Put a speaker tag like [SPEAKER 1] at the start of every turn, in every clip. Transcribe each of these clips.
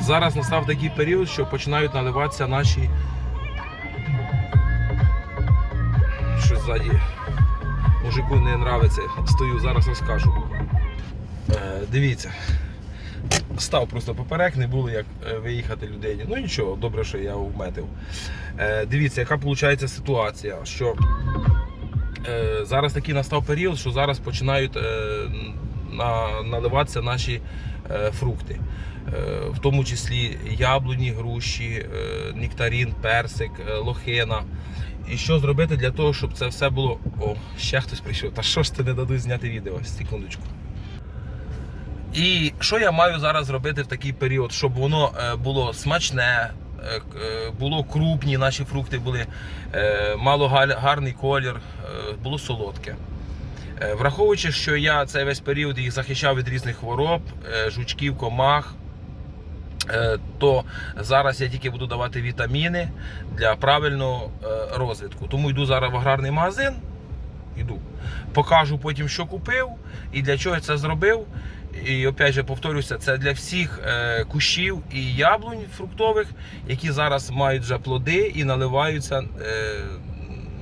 [SPEAKER 1] зараз настав такий період, що починають наливатися наші. Щось ззаді мужику не нравиться. Стою, зараз розкажу. Е, дивіться. Став просто поперек, не було як е, виїхати людині. Ну нічого, добре, що я вметив. Е, дивіться, яка виходить ситуація, що е, зараз такий настав період, що зараз починають е, наливатися наші е, фрукти. Е, в тому числі яблуні, груші, е, нектарин, персик, лохина. І що зробити для того, щоб це все було. О, ще хтось прийшов. Та що ж ти не дадуть зняти відео? Секундочку. І що я маю зараз зробити в такий період, щоб воно було смачне, було крупні, наші фрукти були, мало гарний колір, було солодке. Е, Враховуючи, що я цей весь період їх захищав від різних хвороб, е, жучків, комах, е, то зараз я тільки буду давати вітаміни для правильного розвитку. Тому йду зараз в аграрний магазин, йду, покажу потім, що купив і для чого я це зробив. І опять же повторюся, це для всіх кущів і яблунь фруктових, які зараз мають вже плоди і наливаються,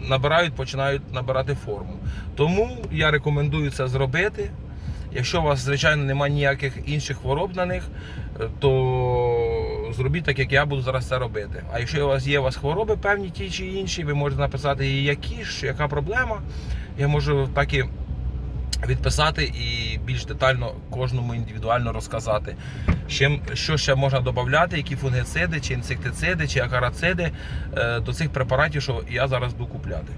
[SPEAKER 1] набирають, починають набирати форму. Тому я рекомендую це зробити. Якщо у вас, звичайно, немає ніяких інших хвороб на них, е, то зробіть так, як я буду зараз це робити. А якщо у вас є у вас хвороби певні ті чи інші, ви можете написати, які ж, яка проблема. Я можу так і відписати і більш детально кожному індивідуально розказати, чим, що ще можна додати, які фунгициди, чи інсектициди, чи акарациди е, до цих препаратів, що я зараз буду купляти.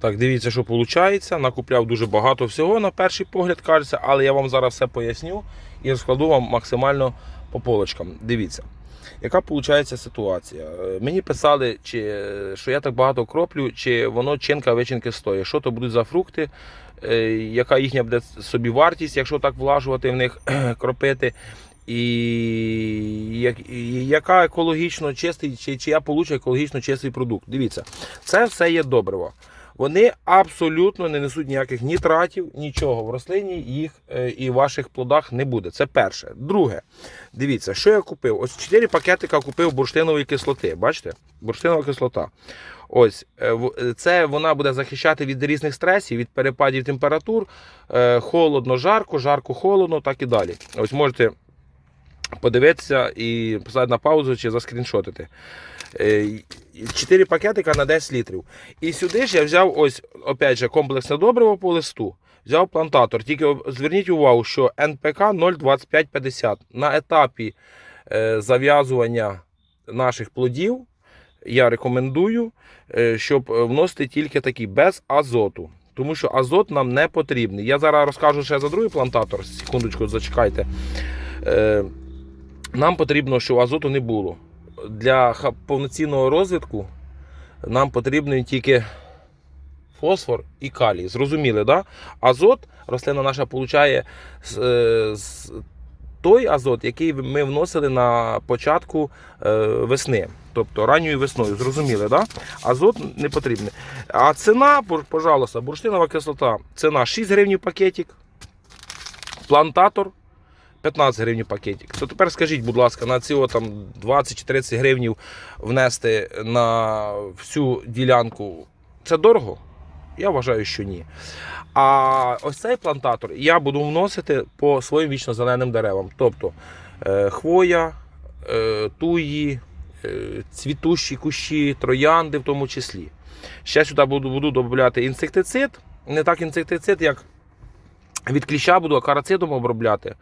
[SPEAKER 1] Так, дивіться, що виходить. Накупляв дуже багато всього на перший погляд, кажеться, але я вам зараз все поясню і розкладу вам максимально по полочкам. Дивіться, яка виходить ситуація. Е, Мені писали, чи, е, що я так багато кроплю, чи воно чинка вичинки стоїть. Що то будуть за фрукти, яка їхня буде собі вартість, якщо так влажувати в них кропити. І яка екологічно чистий, чи, чи я получу екологічно чистий продукт. Дивіться, це все є добриво. Вони абсолютно не несуть ніяких нітратів, нічого в рослині їх е, і в ваших плодах не буде. Це перше. Друге, дивіться, що я купив. Ось 4 пакетика купив бурштинової кислоти. Бачите? Бурштинова кислота. Ось е, е, це вона буде захищати від різних стресів, від перепадів температур, е, холодно, жарко, жарко, холодно, так і далі. Ось можете подивитися і поставити на паузу чи заскріншотити. 4 пакетика на 10 літрів. І сюди ж я взяв ось, опять же, комплексне добриво по листу. Взяв плантатор. Тільки зверніть увагу, що НПК 0,2550 на етапі зав'язування наших плодів я рекомендую, е, щоб е, вносити тільки такі без азоту. Тому що азот нам не потрібний. Я зараз розкажу ще за другий плантатор. Секундочку, зачекайте. Е, Нам потрібно, щоб азоту не було. Для повноцінного розвитку нам потрібен тільки фосфор і калій. Зрозуміли, да? Азот рослина наша е, з той азот, який ми вносили на початку е, весни, тобто ранньою весною. Зрозуміли, да? Азот не потрібний. А ціна, пожалуйста, бурштинова кислота, ціна 6 гривень пакетик, плантатор 15 гривень пакетик. То тепер скажіть, будь ласка, на ці 20-30 гривень внести на всю ділянку це дорого? Я вважаю, що ні. А ось цей плантатор я буду вносити по своїм вічно-зеленим деревам. Тобто е, хвоя, е, туї, е, цвітущі кущі, троянди в тому числі. Ще сюди буду, буду додати інсектицид. Не так інсектицид, як від кліща буду акарацидом обробляти.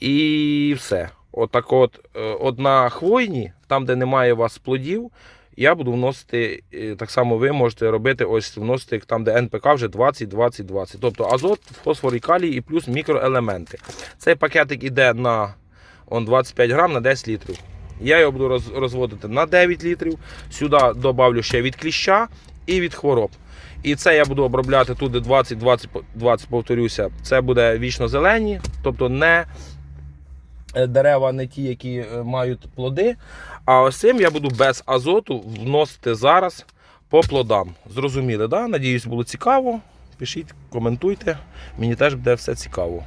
[SPEAKER 1] І все. Отак от, е, одна хвойні, там, де немає у вас плодів, я буду вносити, е, так само ви можете робити, ось вносити там, де НПК вже 20, 20, 20. Тобто азот, фосфор і калій і плюс мікроелементи. Цей пакетик іде на он, 25 грам на 10 літрів. Я його буду розводити на 9 літрів. Сюди додавлю ще від кліща і від хвороб. І це я буду обробляти тут 20, 20, 20, повторюся. Це буде вічно зелені, тобто не дерева, не ті, які е, мають плоди. А ось цим я буду без азоту вносити зараз по плодам. Зрозуміли, да? Надіюсь, було цікаво. Пишіть, коментуйте. Мені теж буде все цікаво.